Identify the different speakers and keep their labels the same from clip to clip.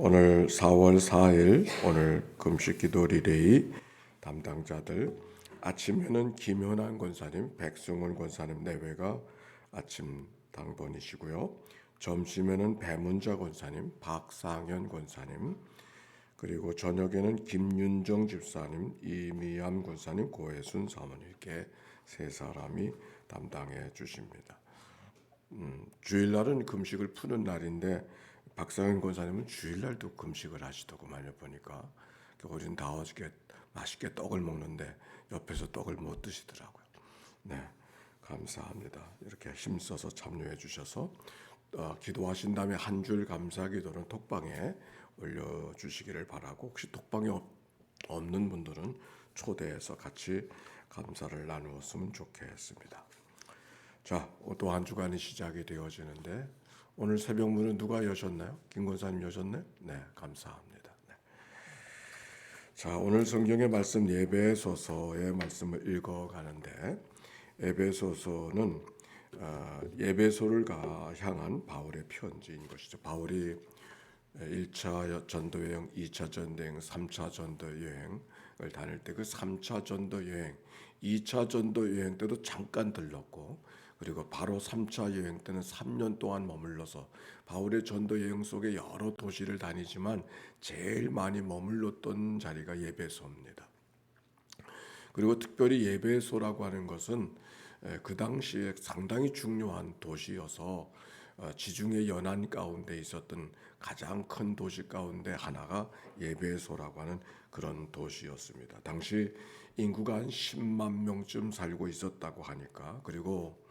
Speaker 1: 오늘 4월 4일 오늘 금식 기도 리레이 담당자들 아침에는 김현환 권사님, 백승훈 권사님 내외가 아침 당번이시고요. 점심에는 배문자 권사님, 박상현 권사님, 그리고 저녁에는 김윤정 집사님, 이미암 권사님, 고혜순 사모님께 세 사람이 담당해 주십니다. 음, 주일날은 금식을 푸는 날인데 박상현 권사님은 주일날도 금식을 하시더구만요 보니까 우리는 다 어저께 맛있게 떡을 먹는데 옆에서 떡을 못 드시더라고요. 네, 감사합니다. 이렇게 힘써서 참여해 주셔서 어, 기도하신 다음에 한 줄 감사 기도는 톡방에 올려 주시기를 바라고 혹시 톡방에 없- 없는 분들은 초대해서 같이 감사를 나누었으면 좋겠습니다. 자, 또 한 주간이 시작이 되어지는데 오늘 새벽 문은 누가 여셨나요? 김 권사님 여셨네? 네, 감사합니다. 네. 자, 오늘 성경의 말씀 예배소서의 말씀을 읽어가는데 예배소서는 어, 예배소를 가 향한 바울의 편지인 것이죠. 바울이 1차 전도 여행, 2차 전도 여행, 3차 전도 여행을 다닐 때 그 3차 전도 여행, 2차 전도 여행 때도 잠깐 들렀고 그리고 바로 3차 여행 때는 3년 동안 머물러서 바울의 전도 여행 속에 여러 도시를 다니지만 제일 많이 머물렀던 자리가 예배소입니다. 그리고 특별히 예배소라고 하는 것은 에, 그 당시에 상당히 중요한 도시여서 어, 지중해 연안 가운데 있었던 가장 큰 도시 가운데 하나가 예배소라고 하는 그런 도시였습니다. 당시 인구가 한 10만 명쯤 살고 있었다고 하니까 그리고 이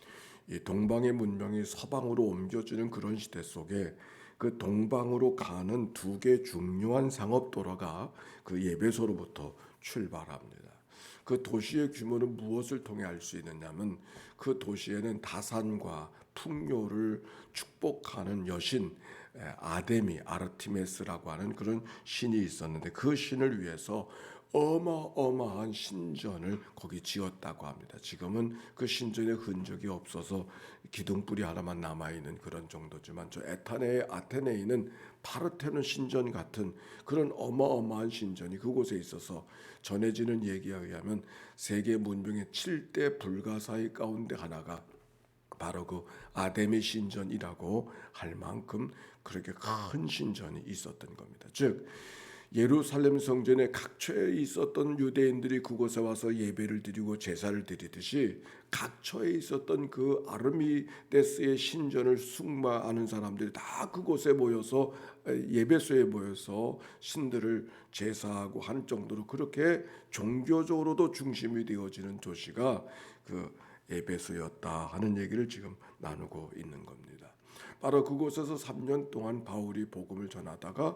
Speaker 1: 동방의 문명이 서방으로 옮겨지는 그런 시대 속에 그 동방으로 가는 두 개 중요한 상업 도로가 그 예배소로부터 출발합니다. 그 도시의 규모는 무엇을 통해 알 수 있느냐면 그 도시에는 다산과 풍요를 축복하는 여신 에, 아데미 아르티메스라고 하는 그런 신이 있었는데 그 신을 위해서 어마어마한 신전을 거기 지었다고 합니다. 지금은 그 신전의 흔적이 없어서 기둥뿌리 하나만 남아 있는 그런 정도지만 저 에타네의 아테네에 있는 파르테논 신전 같은 그런 어마어마한 신전이 그곳에 있어서 전해지는 얘기에 의하면 세계 문명의 7대 불가사의 가운데 하나가 바로 그 아데미 신전이라고 할 만큼 그렇게 큰 신전이 있었던 겁니다. 즉 예루살렘 성전의 각처에 있었던 유대인들이 그곳에 와서 예배를 드리고 제사를 드리듯이 각처에 있었던 그 아르미데스의 신전을 숭배하는 사람들이 다 그곳에 모여서 예배소에 모여서 신들을 제사하고 한 정도로 그렇게 종교적으로도 중심이 되어지는 도시가 그 에베소였다 하는 얘기를 지금 나누고 있는 겁니다. 바로 그곳에서 3년 동안 바울이 복음을 전하다가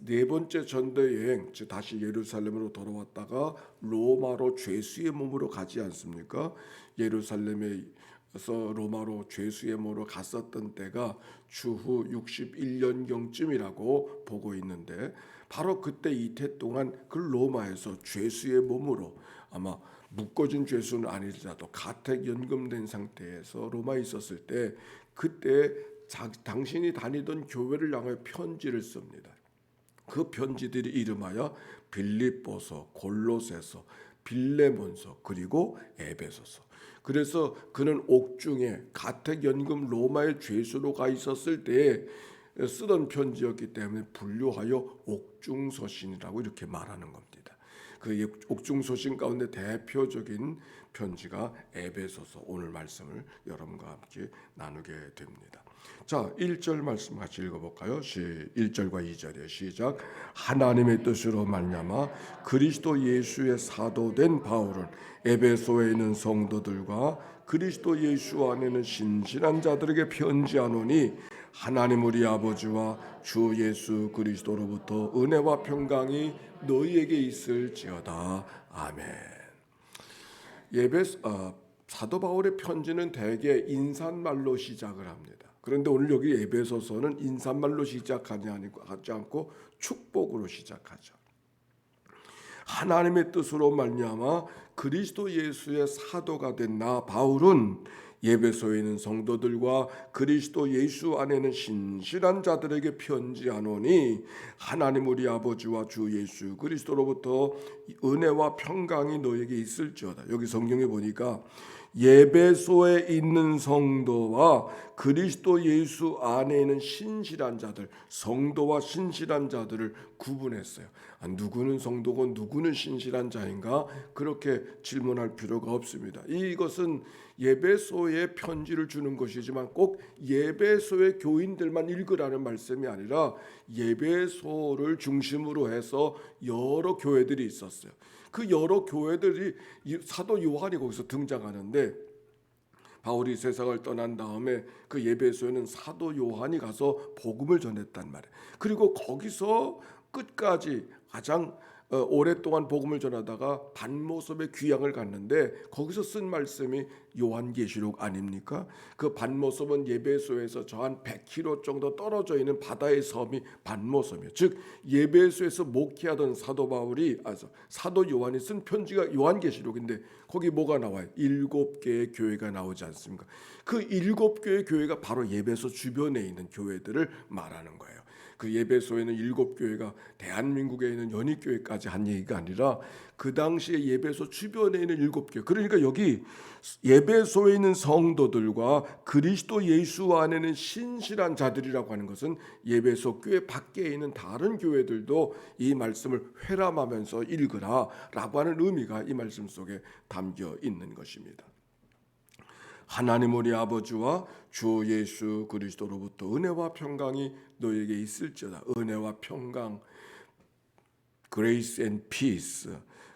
Speaker 1: 네 번째 전도 여행, 즉 다시 예루살렘으로 돌아왔다가 로마로 죄수의 몸으로 가지 않습니까? 예루살렘에서 로마로 죄수의 몸으로 갔었던 때가 주후 61년경쯤이라고 보고 있는데 바로 그때 이태 동안 그 로마에서 죄수의 몸으로 아마 묶어진 죄수는 아니더라도 가택 연금된 상태에서 로마에 있었을 때 그때 자, 당신이 다니던 교회를 향해 편지를 씁니다. 그 편지들이 이름하여 빌립보서, 골로새서, 빌레몬서 그리고 에베소서. 그래서 그는 옥중에 가택 연금 로마의 죄수로 가 있었을 때 쓰던 편지였기 때문에 분류하여 옥중서신이라고 이렇게 말하는 겁니다. 그 옥중서신 가운데 대표적인 편지가 에베소서 오늘 말씀을 여러분과 함께 나누게 됩니다. 자, 1절 말씀 같이 읽어 볼까요? 시 1절과 2절에 시작. 하나님의 뜻으로 말미암아 그리스도 예수의 사도된 바울은 에베소에 있는 성도들과 그리스도 예수 안에는 신실한 자들에게 편지하노니 하나님 우리 아버지와 주 예수 그리스도로부터 은혜와 평강이 너희에게 있을지어다. 아멘. 예배 어, 사도 바울의 편지는 대개 인사말로 시작을 합니다. 그런데 오늘 여기 예배소서는 인사말로 시작하지 않고 축복으로 시작하죠. 하나님의 뜻으로 말미암아 그리스도 예수의 사도가 된 나 바울은 예배소에 있는 성도들과 그리스도 예수 안에는 신실한 자들에게 편지하노니 하나님 우리 아버지와 주 예수 그리스도로부터 은혜와 평강이 너에게 있을지어다. 여기 성경에 보니까 예배소에 있는 성도와 그리스도 예수 안에 있는 신실한 자들, 성도와 신실한 자들을 구분했어요. 아, 누구는 성도고 누구는 신실한 자인가? 그렇게 질문할 필요가 없습니다. 이것은 예배소에 편지를 주는 것이지만 꼭 예배소의 교인들만 읽으라는 말씀이 아니라 예배소를 중심으로 해서 여러 교회들이 있었어요. 그 여러 교회들이 이 사도 요한이 거기서 등장하는데 바울이 세상을 떠난 다음에 그 예배소에는 사도 요한이 가서 복음을 전했단 말이에요. 그리고 거기서 끝까지 가장 어, 오랫동안 복음을 전하다가 반모섬의 귀향을 갔는데 거기서 쓴 말씀이 요한계시록 아닙니까? 그 반모섬은 예배소에서 저 한 100km 정도 떨어져 있는 바다의 섬이 반모섬이에요. 즉 예배소에서 목회하던 사도 바울이 아 사도 요한이 쓴 편지가 요한계시록인데 거기 뭐가 나와요? 일곱 개의 교회가 나오지 않습니까? 그 일곱 개의 교회가 바로 예배소 주변에 있는 교회들을 말하는 거예요. 그 예배소에는 일곱 교회가 대한민국에 있는 연희교회까지 한 얘기가 아니라 그 당시에 예배소 주변에 있는 일곱 교회. 그러니까 여기 예배소에 있는 성도들과 그리스도 예수 안에는 신실한 자들이라고 하는 것은 예배소 교회 밖에 있는 다른 교회들도 이 말씀을 회람하면서 읽으라라고 하는 의미가 이 말씀 속에 담겨 있는 것입니다. 하나님 우리 아버지와 주 예수 그리스도로부터 은혜와 평강이 너에게 있을지어다. 은혜와 평강, grace and peace.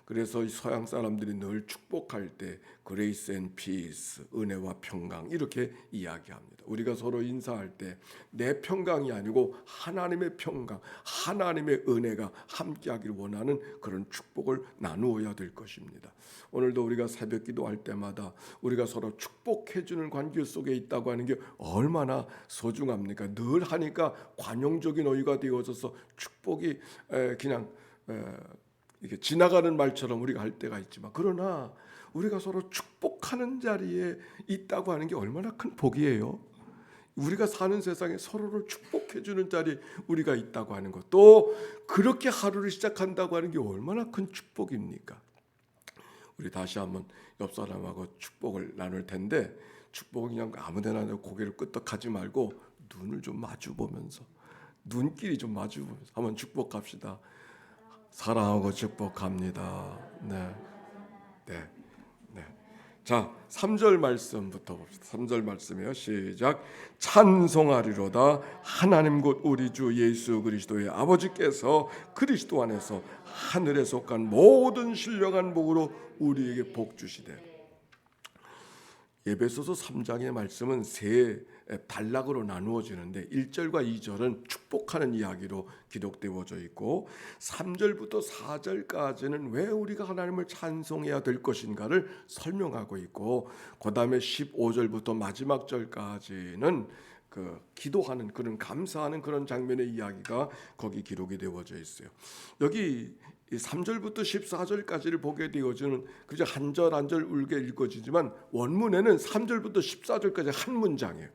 Speaker 1: 그래서 서양 사람들이 늘 축복할 때 grace and peace, 은혜와 평강 이렇게 이야기합니다. 우리가 서로 인사할 때 내 평강이 아니고 하나님의 평강, 하나님의 은혜가 함께하기를 원하는 그런 축복을 나누어야 될 것입니다. 오늘도 우리가 새벽 기도할 때마다 우리가 서로 축복해 주는 관계 속에 있다고 하는 게 얼마나 소중합니까? 늘 하니까 관용적인 어휘가 되어져서 축복이 그냥 이게 지나가는 말처럼 우리가 할 때가 있지만 그러나 우리가 서로 축복하는 자리에 있다고 하는 게 얼마나 큰 복이에요. 우리가 사는 세상에 서로를 축복해 주는 자리에 우리가 있다고 하는 것. 또 그렇게 하루를 시작한다고 하는 게 얼마나 큰 축복입니까? 우리 다시 한번 옆 사람하고 축복을 나눌 텐데 축복은 그냥 아무데나 고개를 끄덕하지 말고 눈을 좀 마주 보면서 눈길이 좀 마주 보면서 한번 축복합시다. 사랑하고 축복합니다. 네. 네. 네. 자, 3절 말씀부터 봅시다. 3절 말씀이요. 시작. 찬송하리로다 하나님 곧 우리 주 예수 그리스도의 아버지께서 그리스도 안에서 하늘에 속한 모든 신령한 복으로 우리에게 복 주시되 예배소서 3장의 말씀은 세 단락으로 나누어지는데 1절과 2절은 축복하는 이야기로 기록되어져 있고 3절부터 4절까지는 왜 우리가 하나님을 찬송해야 될 것인가를 설명하고 있고 그 다음에 15절부터 마지막 절까지는 그 기도하는 그런 감사하는 그런 장면의 이야기가 거기 기록이 되어져 있어요. 여기 3절부터 14절까지를 보게 되어지는 그저 한 절 한 절 울게 읽어지지만 원문에는 3절부터 14절까지 한 문장이에요.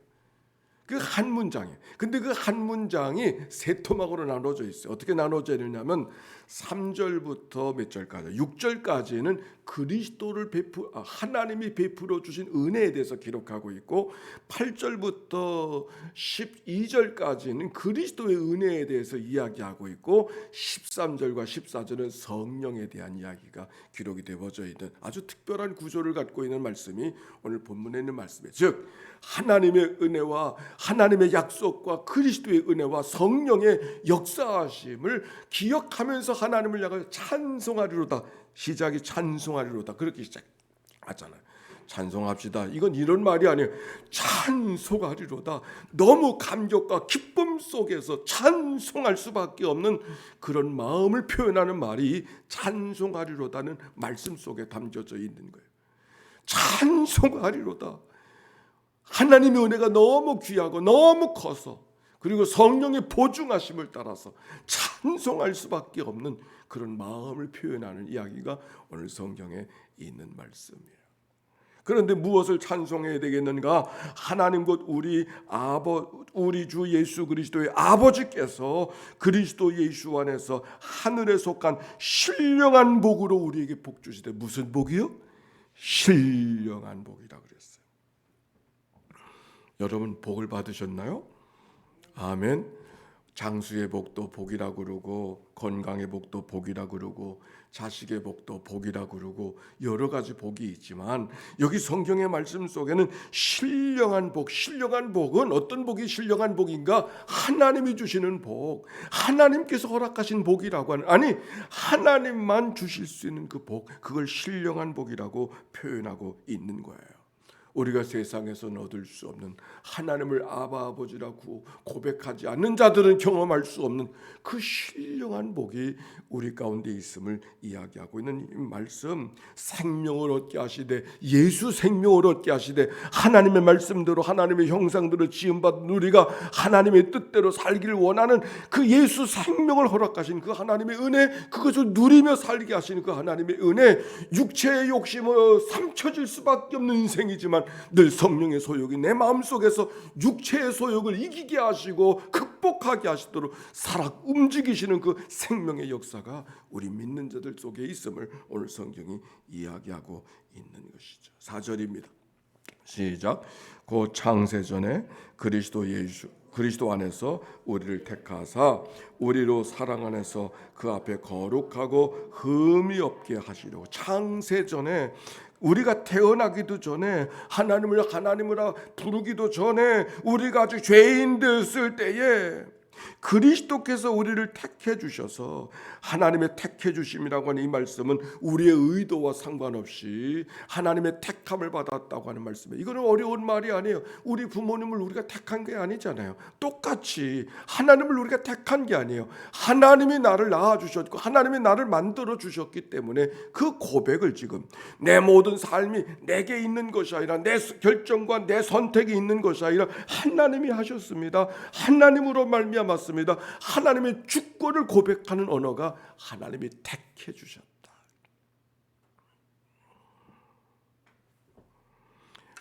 Speaker 1: 그 한 문장이에요. 근데 그 한 문장이 세 토막으로 나눠져 있어요. 어떻게 나눠져 있느냐면 3절부터 몇 절까지 6절까지는 그리스도를 베푸 아, 하나님이 베풀어 주신 은혜에 대해서 기록하고 있고 8절부터 12절까지는 그리스도의 은혜에 대해서 이야기하고 있고 13절과 14절은 성령에 대한 이야기가 기록이 되어져 있는 아주 특별한 구조를 갖고 있는 말씀이 오늘 본문에 있는 말씀이에요. 즉 하나님의 은혜와 하나님의 약속과 그리스도의 은혜와 성령의 역사하심을 기억하면서 하나님을 향해 찬송하리로다. 시작이 찬송하리로다. 그렇게 시작하잖아요. 찬송합시다. 이건 이런 말이 아니에요. 찬송하리로다. 너무 감격과 기쁨 속에서 찬송할 수밖에 없는 그런 마음을 표현하는 말이 찬송하리로다는 말씀 속에 담겨져 있는 거예요. 찬송하리로다. 하나님의 은혜가 너무 귀하고 너무 커서 그리고 성령의 보증하심을 따라서 찬송할 수밖에 없는 그런 마음을 표현하는 이야기가 오늘 성경에 있는 말씀이에요. 그런데 무엇을 찬송해야 되겠는가? 하나님 곧 우리 아버 우리 주 예수 그리스도의 아버지께서 그리스도 예수 안에서 하늘에 속한 신령한 복으로 우리에게 복 주시되 무슨 복이요? 신령한 복이라 그랬어요. 여러분 복을 받으셨나요? 아멘. 장수의 복도 복이라 그러고 건강의 복도 복이라 그러고 자식의 복도 복이라 그러고 여러 가지 복이 있지만 여기 성경의 말씀 속에는 신령한 복, 신령한 복은 어떤 복이 신령한 복인가? 하나님이 주시는 복, 하나님께서 허락하신 복이라고 하는 아니 하나님만 주실 수 있는 그 복, 그걸 신령한 복이라고 표현하고 있는 거예요. 우리가 세상에서 얻을 수 없는 하나님을 아바 아버지라고 고백하지 않는 자들은 경험할 수 없는 그 신령한 복이 우리 가운데 있음을 이야기하고 있는 이 말씀. 생명을 얻게 하시되 예수 생명을 얻게 하시되 하나님의 말씀대로 하나님의 형상대로 지음받은 우리가 하나님의 뜻대로 살기를 원하는 그 예수 생명을 허락하신 그 하나님의 은혜 그것을 누리며 살게 하시는 그 하나님의 은혜 육체의 욕심을 삼켜질 수밖에 없는 인생이지만 늘 성령의 소욕이 내 마음속에서 육체의 소욕을 이기게 하시고 극복하게 하시도록 살아 움직이시는 그 생명의 역사가 우리 믿는 자들 속에 있음을 오늘 성경이 이야기하고 있는 것이죠. 4절입니다. 시작. 고 창세전에 그리스도 예수 그리스도 안에서 우리를 택하사 우리로 사랑 안에서 그 앞에 거룩하고 흠이 없게 하시려고 창세전에 우리가 태어나기도 전에 하나님을 하나님으로 부르기도 전에 우리가 아주 죄인 되었을 때에 그리스도께서 우리를 택해 주셔서 하나님의 택해 주심이라고 하는 이 말씀은 우리의 의도와 상관없이 하나님의 택함을 받았다고 하는 말씀이에요. 이거는 어려운 말이 아니에요. 우리 부모님을 우리가 택한 게 아니잖아요. 똑같이 하나님을 우리가 택한 게 아니에요. 하나님이 나를 낳아 주셨고 하나님이 나를 만들어 주셨기 때문에 그 고백을 지금 내 모든 삶이 내게 있는 것이 아니라 내 결정과 내 선택이 있는 것이 아니라 하나님이 하셨습니다. 하나님으로 말미암았습니다. 하나님의 주권을 고백하는 언어가 하나님이 택해 주셨다.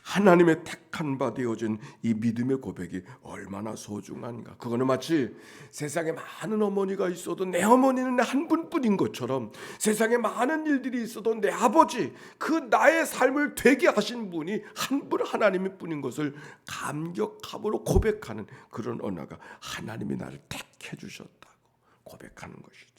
Speaker 1: 하나님의 택한 바 되어진 이 믿음의 고백이 얼마나 소중한가. 그거는 마치 세상에 많은 어머니가 있어도 내 어머니는 한 분뿐인 것처럼 세상에 많은 일들이 있어도 내 아버지 그 나의 삶을 되게 하신 분이 한 분 하나님일 뿐인 것을 감격함으로 고백하는 그런 언어가 하나님이 나를 택해 주셨다고 고백하는 것이죠.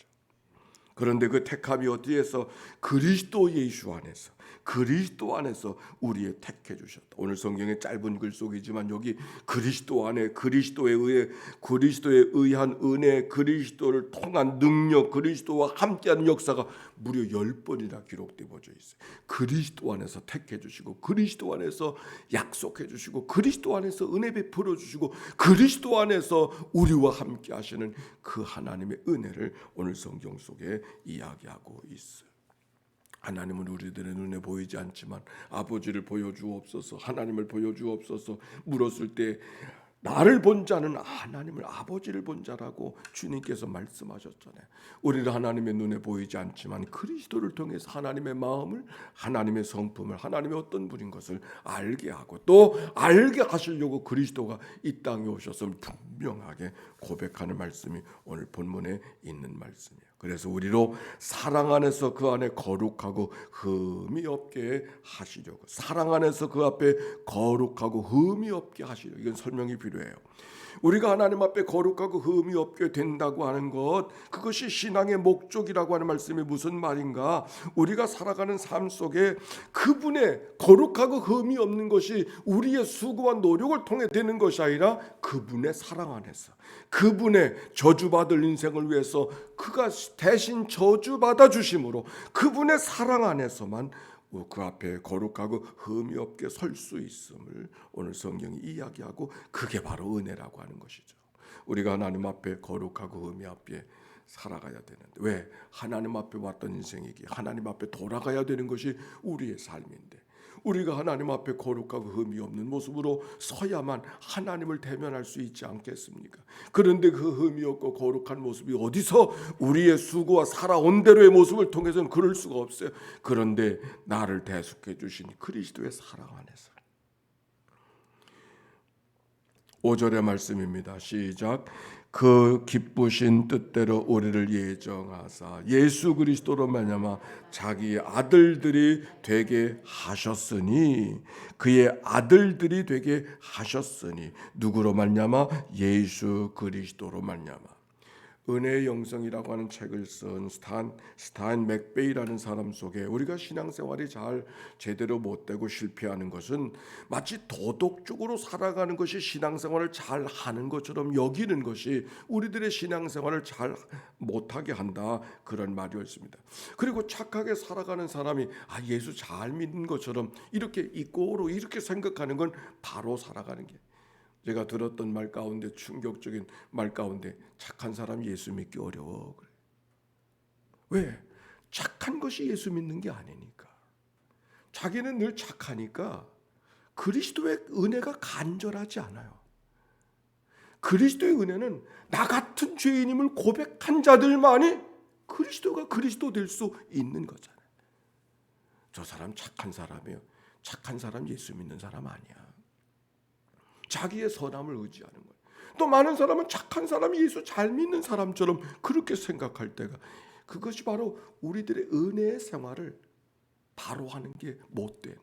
Speaker 1: 그런데 그 택함이 어디에서 그리스도 예수 안에서 그리스도 안에서 우리의 택해 주셨다. 오늘 성경의 짧은 글 속이지만 여기 그리스도 안에 그리스도에 의해 그리스도에 의한 은혜, 그리스도를 통한 능력, 그리스도와 함께하는 역사가 무려 열 번이나 기록되어 있어요. 그리스도 안에서 택해 주시고 그리스도 안에서 약속해 주시고 그리스도 안에서 은혜 베풀어 주시고 그리스도 안에서 우리와 함께 하시는 그 하나님의 은혜를 오늘 성경 속에 이야기하고 있어요. 하나님은 우리들의 눈에 보이지 않지만 아버지를 보여주옵소서 하나님을 보여주옵소서 물었을 때 나를 본 자는 하나님을 아버지를 본 자라고 주님께서 말씀하셨잖아요. 우리는 하나님의 눈에 보이지 않지만 그리스도를 통해서 하나님의 마음을 하나님의 성품을 하나님의 어떤 분인 것을 알게 하고 또 알게 하시려고 그리스도가 이 땅에 오셔서 분명하게 고백하는 말씀이 오늘 본문에 있는 말씀이에요. 그래서 우리로 사랑 안에서 그 안에 거룩하고 흠이 없게 하시려고 사랑 안에서 그 앞에 거룩하고 흠이 없게 하시려고 이건 설명이 필요해요. 우리가 하나님 앞에 거룩하고 흠이 없게 된다고 하는 것 그것이 신앙의 목적이라고 하는 말씀이 무슨 말인가? 우리가 살아가는 삶 속에 그분의 거룩하고 흠이 없는 것이 우리의 수고와 노력을 통해 되는 것이 아니라 그분의 사랑 안에서 그분의 저주받을 인생을 위해서 그가 대신 저주받아 주심으로 그분의 사랑 안에서만 그 앞에 거룩하고 흠이 없게 설 수 있음을 오늘 성경이 이야기하고 그게 바로 은혜라고 하는 것이죠. 우리가 하나님 앞에 거룩하고 흠이 앞에 살아가야 되는데 왜 하나님 앞에 왔던 인생이기 하나님 앞에 돌아가야 되는 것이 우리의 삶인데 우리가 하나님 앞에 거룩하고 흠이 없는 모습으로 서야만 하나님을 대면할 수 있지 않겠습니까? 그런데 그 흠이 없고 거룩한 모습이 어디서 우리의 수고와 살아온 대로의 모습을 통해서는 그럴 수가 없어요. 그런데 나를 대속해 주신 그리스도의 사랑 안에서 5절의 말씀입니다. 시작. 그 기쁘신 뜻대로 우리를 예정하사 예수 그리스도로 말미암아 자기 아들들이 되게 하셨으니 그의 아들들이 되게 하셨으니 누구로 말미암아? 예수 그리스도로 말미암아 은혜의 영성이라고 하는 책을 쓴 스탄 스탄 맥베이라는 사람 속에 우리가 신앙생활이 잘 제대로 못 되고 실패하는 것은 마치 도덕적으로 살아가는 것이 신앙생활을 잘 하는 것처럼 여기는 것이 우리들의 신앙생활을 잘 못하게 한다 그런 말이었습니다. 그리고 착하게 살아가는 사람이 아 예수 잘 믿는 것처럼 이렇게 이꼬로 이렇게 생각하는 건 바로 살아가는 게 제가 들었던 말 가운데 충격적인 말 가운데 착한 사람이 예수 믿기 어려워 그래. 왜? 착한 것이 예수 믿는 게 아니니까. 자기는 늘 착하니까 그리스도의 은혜가 간절하지 않아요. 그리스도의 은혜는 나 같은 죄인임을 고백한 자들만이 그리스도가 그리스도 될 수 있는 거잖아요. 저 사람 착한 사람이에요. 착한 사람 예수 믿는 사람 아니야. 자기의 선함을 의지하는 거예요. 또 많은 사람은 착한 사람이 예수 잘 믿는 사람처럼 그렇게 생각할 때가 그것이 바로 우리들의 은혜의 생활을 바로 하는 게 못 되는.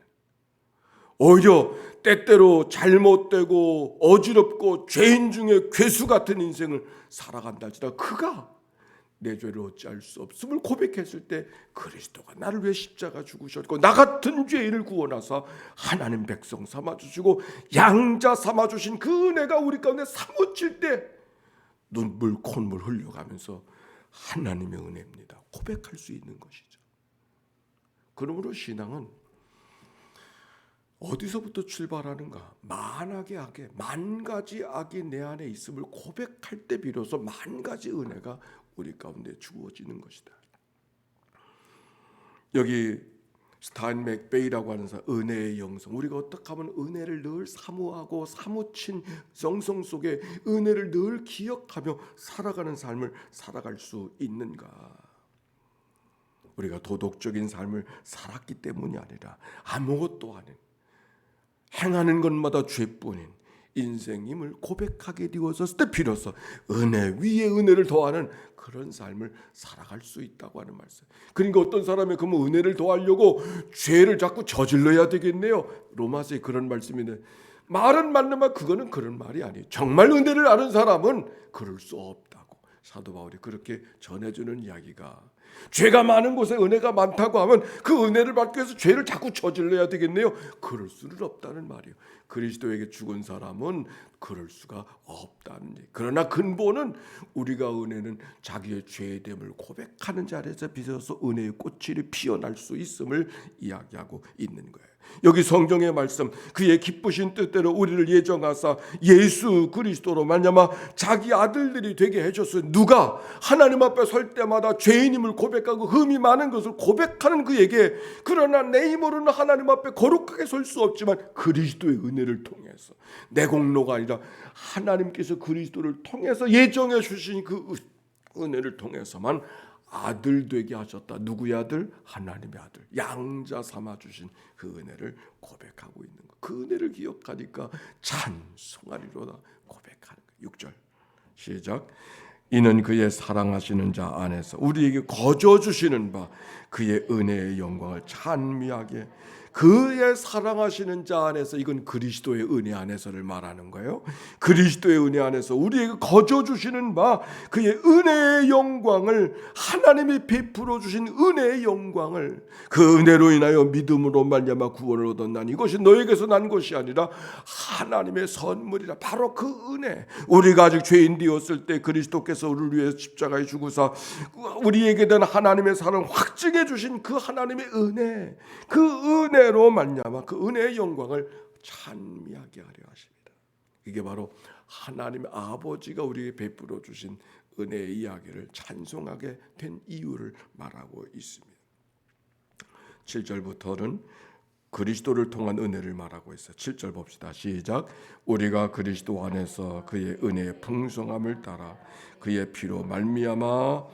Speaker 1: 오히려 때때로 잘못되고 어지럽고 죄인 중에 괴수 같은 인생을 살아간다 할지라 그가 내 죄를 어찌할 수 없음을 고백했을 때 그리스도가 나를 위해 십자가 죽으셨고 나 같은 죄인을 구원하사 하나님 백성 삼아 주시고 양자 삼아 주신 그 은혜가 우리 가운데 사무칠 때 눈물 콧물 흘려가면서 하나님의 은혜입니다. 고백할 수 있는 것이죠. 그러므로 신앙은 어디서부터 출발하는가? 만악의 악에 만 가지 악이 내 안에 있음을 고백할 때 비로소 만 가지 은혜가 우리 가운데 주어지는 것이다. 여기 스탄 맥베이라고 하는 사람 은혜의 영성 우리가 어떻게 하면 은혜를 늘 사모하고 사무친 정성 속에 은혜를 늘 기억하며 살아가는 삶을 살아갈 수 있는가? 우리가 도덕적인 삶을 살았기 때문이 아니라 아무것도 아닌 행하는 것마다 죄뿐인 인생임을 고백하게 되어졌을 때 비로소 은혜 위에 은혜를 더하는 그런 삶을 살아갈 수 있다고 하는 말씀. 그러니까 어떤 사람이 그러면 은혜를 더하려고 죄를 자꾸 저질러야 되겠네요. 로마서에 그런 말씀인데 말은 맞는만 그거는 그런 말이 아니에요. 정말 은혜를 아는 사람은 그럴 수 없다고 사도 바울이 그렇게 전해주는 이야기가 죄가 많은 곳에 은혜가 많다고 하면 그 은혜를 받기 위해서 죄를 자꾸 저질러야 되겠네요. 그럴 수는 없다는 말이에요. 그리스도에게 죽은 사람은 그럴 수가 없다는 얘기. 그러나 근본은 우리가 은혜는 자기의 죄됨을 고백하는 자리에서 비서서 은혜의 꽃이 피어날 수 있음을 이야기하고 있는 거예요. 여기 성경의 말씀 그의 기쁘신 뜻대로 우리를 예정하사 예수 그리스도로 말미암아 자기 아들들이 되게 해줬어요. 누가 하나님 앞에 설 때마다 죄인임을 고백하고 흠이 많은 것을 고백하는 그에게 그러나 내 힘으로는 하나님 앞에 거룩하게 설 수 없지만 그리스도의 은 혜를 통해서 내 공로가 아니라 하나님께서 그리스도를 통해서 예정해 주신 그 은혜를 통해서만 아들 되게 하셨다. 누구의 아들? 하나님의 아들. 양자 삼아 주신 그 은혜를 고백하고 있는 것. 그 은혜를 기억하니까 찬송하리로다 고백하는 거. 6절. 시작. 이는 그의 사랑하시는 자 안에서 우리에게 거저 주시는 바 그의 은혜의 영광을 찬미하게 그의 사랑하시는 자 안에서 이건 그리스도의 은혜 안에서를 말하는 거예요. 그리스도의 은혜 안에서 우리에게 거저 주시는 바 그의 은혜의 영광을 하나님이 베풀어 주신 은혜의 영광을 그 은혜로 인하여 믿음으로 말미암아 구원을 얻었나니 이것이 너에게서 난 것이 아니라 하나님의 선물이라. 바로 그 은혜. 우리가 아직 죄인 되었을 때 그리스도께서 우리를 위해 십자가에 죽으사 우리에게 된 하나님의 사랑 확증해 주신 그 하나님의 은혜. 그 은혜 은혜로 말미암아 그 은혜의 영광을 찬미하게 하려 하십니다. 이게 바로 하나님의 아버지가 우리에게 베풀어 주신 은혜의 이야기를 찬송하게 된 이유를 말하고 있습니다. 7절부터는 그리스도를 통한 은혜를 말하고 있어요. 7절 봅시다. 시작. 우리가 그리스도 안에서 그의 은혜의 풍성함을 따라 그의 피로 말미암아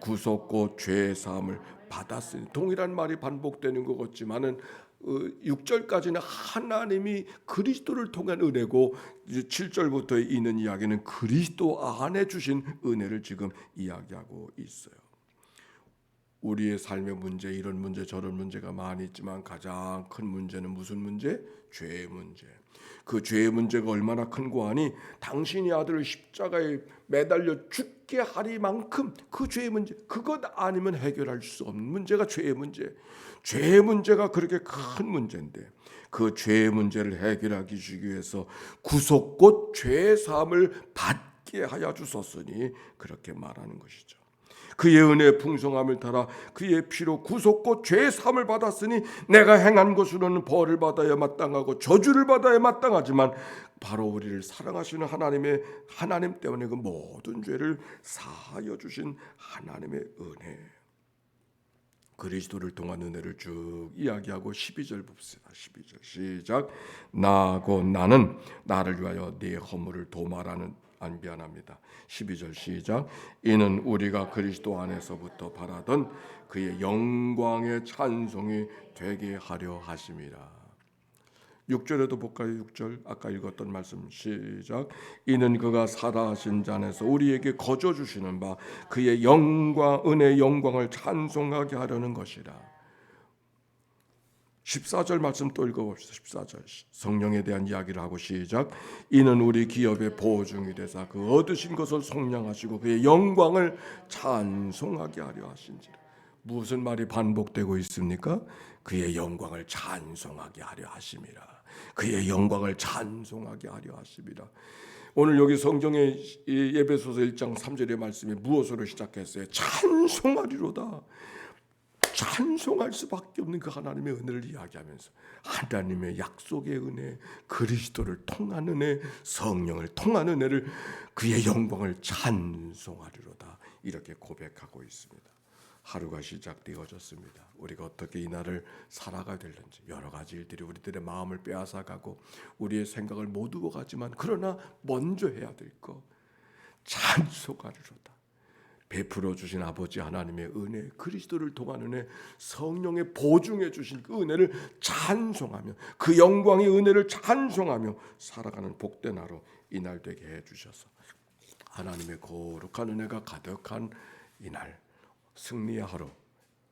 Speaker 1: 구속고 죄 사함을 받았으니 동일한 말이 반복되는 것 같지만은 6절까지는 하나님이 그리스도를 통한 은혜고 7절부터 있는 이야기는 그리스도 안에 주신 은혜를 지금 이야기하고 있어요. 우리의 삶의 문제 이런 문제 저런 문제가 많이 있지만 가장 큰 문제는 무슨 문제? 죄의 문제. 그 죄의 문제가 얼마나 큰고 하니 당신이 아들을 십자가에 매달려 죽게 하리만큼 그 죄의 문제 그것 아니면 해결할 수 없는 문제가 죄의 문제. 죄의 문제가 그렇게 큰 문제인데 그 죄의 문제를 해결하기 위해서 구속 곧죄 사함을 받게 하여 주셨으니 그렇게 말하는 것이죠. 그의 은혜의 풍성함을 따라 그의 피로 구속고 죄 사함을 받았으니 내가 행한 것으로는 벌을 받아야 마땅하고 저주를 받아야 마땅하지만 바로 우리를 사랑하시는 하나님의 하나님 때문에 그 모든 죄를 사하여 주신 하나님의 은혜. 그리스도를 통한 은혜를 쭉 이야기하고 12절 봅시다. 12절 시작. 나고 나는 나를 위하여 네 허물을 도말하는 안비안합니다. 12절 시작. 이는 우리가 그리스도 안에서부터 바라던 그의 영광의 찬송이 되게 하려 하심이라. 6절에도 볼까요? 6절 아까 읽었던 말씀 시작. 이는 그가 살아하신 잔에서 우리에게 거저 주시는 바 그의 영광 은혜 영광을 찬송하게 하려는 것이라. 14절 말씀 또 읽어봅시다. 14절 성령에 대한 이야기를 하고 시작. 이는 우리 기업의 보증이 되사 그 얻으신 것을 속량하시고 그의 영광을 찬송하게 하려 하신지라. 무슨 말이 반복되고 있습니까? 그의 영광을 찬송하게 하려 하심이라. 그의 영광을 찬송하게 하려 하심이라. 오늘 여기 성경의 예배소서 1장 3절의 말씀이 무엇으로 시작했어요? 찬송하리로다. 찬송할 수밖에 없는 그 하나님의 은혜를 이야기하면서 하나님의 약속의 은혜, 그리스도를 통한 은혜, 성령을 통한 은혜를 그의 영광을 찬송하리로다 이렇게 고백하고 있습니다. 하루가 시작되어졌습니다. 우리가 어떻게 이 날을 살아가야 될는지 여러 가지 일들이 우리들의 마음을 빼앗아가고 우리의 생각을 모두어 가지만 그러나 먼저 해야 될것 찬송하리로다. 베풀어 주신 아버지 하나님의 은혜, 그리스도를 통한 은혜, 성령의 보증해 주신 그 은혜를 찬송하며 그 영광의 은혜를 찬송하며 살아가는 복된 하루 이날 되게 해 주셔서 하나님의 거룩한 은혜가 가득한 이날 승리의 하루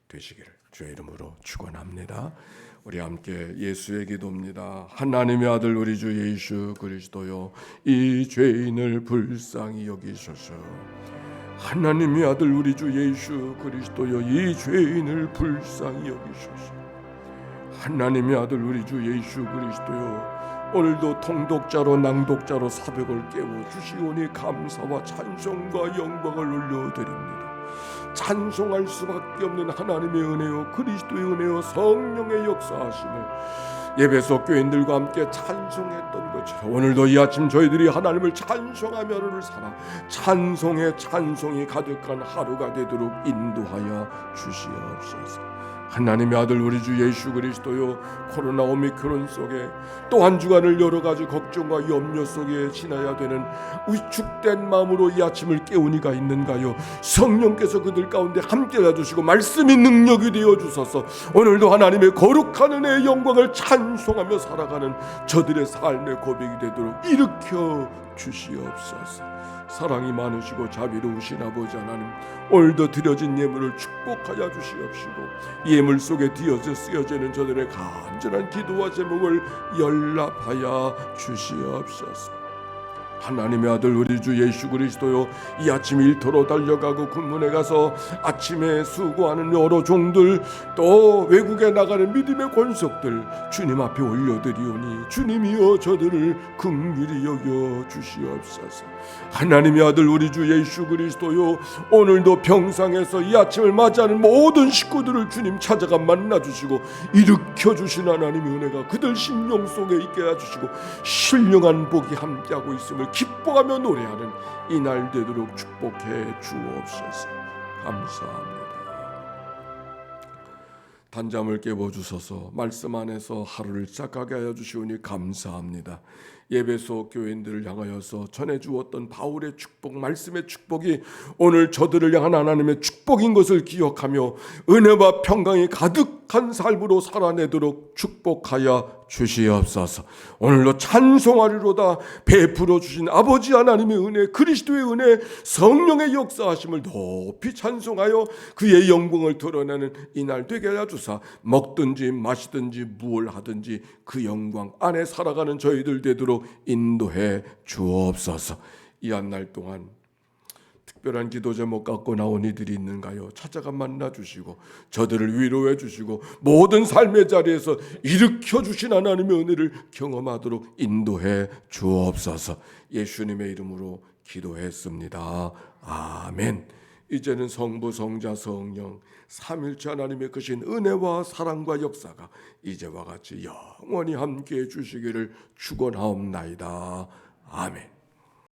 Speaker 1: 되시기를 주의 이름으로 축원합니다. 우리 함께 예수의 기도입니다. 하나님의 아들 우리 주 예수 그리스도요 이 죄인을 불쌍히 여기소서. 하나님의 아들 우리 주 예수 그리스도여 이 죄인을 불쌍히 여기소서. 하나님의 아들 우리 주 예수 그리스도여 오늘도 통독자로 낭독자로 사벽을 깨워 주시오니 감사와 찬송과 영광을 올려드립니다. 찬송할 수밖에 없는 하나님의 은혜요 그리스도의 은혜요 성령의 역사하심을 예배소 교인들과 함께 찬송했던 것처럼 오늘도 이 아침 저희들이 하나님을 찬송하며 하루를 살아 찬송의 찬송이 가득한 하루가 되도록 인도하여 주시옵소서. 하나님의 아들 우리 주 예수 그리스도요 코로나 오미크론 속에 또 한 주간을 여러 가지 걱정과 염려 속에 지나야 되는 위축된 마음으로 이 아침을 깨우니가 있는가요 성령께서 그들 가운데 함께 해주시고 말씀이 능력이 되어 주셔서 오늘도 하나님의 거룩한 은혜의 영광을 찬송하며 살아가는 저들의 삶의 고백이 되도록 일으켜 주시옵소서. 사랑이 많으시고 자비로우신 아버지 하나님 오늘도 드려진 예물을 축복하여 주시옵시고 예물 속에 뒤어져 쓰여지는 저들의 간절한 기도와 제목을 연락하여 주시옵소서. 하나님의 아들 우리 주 예수 그리스도요 이 아침 일터로 달려가고 군문에 가서 아침에 수고하는 여러 종들 또 외국에 나가는 믿음의 권속들 주님 앞에 올려드리오니 주님이여 저들을 긍휼히 여겨 주시옵소서. 하나님의 아들 우리 주 예수 그리스도요 오늘도 평상에서 이 아침을 맞이하는 모든 식구들을 주님 찾아가 만나 주시고 일으켜 주신 하나님의 은혜가 그들 심령 속에 있게 해주시고 신령한 복이 함께하고 있음을 기뻐하며 노래하는 이날 되도록 축복해 주옵소서. 감사합니다. 단잠을 깨워 주셔서 말씀 안에서 하루를 시작하게 하여 주시오니 감사합니다. 예배소 교인들을 향하여서 전해 주었던 바울의 축복, 말씀의 축복이 오늘 저들을 향한 하나님의 축복인 것을 기억하며 은혜와 평강이 가득한 삶으로 살아내도록 축복하여 주시옵소서. 오늘도 찬송하리로다 베풀어 주신 아버지 하나님의 은혜, 그리스도의 은혜, 성령의 역사하심을 높이 찬송하여 그의 영광을 드러내는 이날 되게 하여 주사 먹든지 마시든지 무얼 하든지 그 영광 안에 살아가는 저희들 되도록 인도해 주옵소서. 이 한 날 동안 특별한 기도 제목 갖고 나온 이들이 있는가요? 찾아가 만나 주시고 저들을 위로해 주시고 모든 삶의 자리에서 일으켜 주신 하나님의 은혜를 경험하도록 인도해 주옵소서. 예수님의 이름으로 기도했습니다. 아멘. 이제는 성부 성자 성령 삼일체 하나님의 크신 은혜와 사랑과 역사가 이제와 같이 영원히 함께 해 주시기를 축원하옵나이다. 아멘.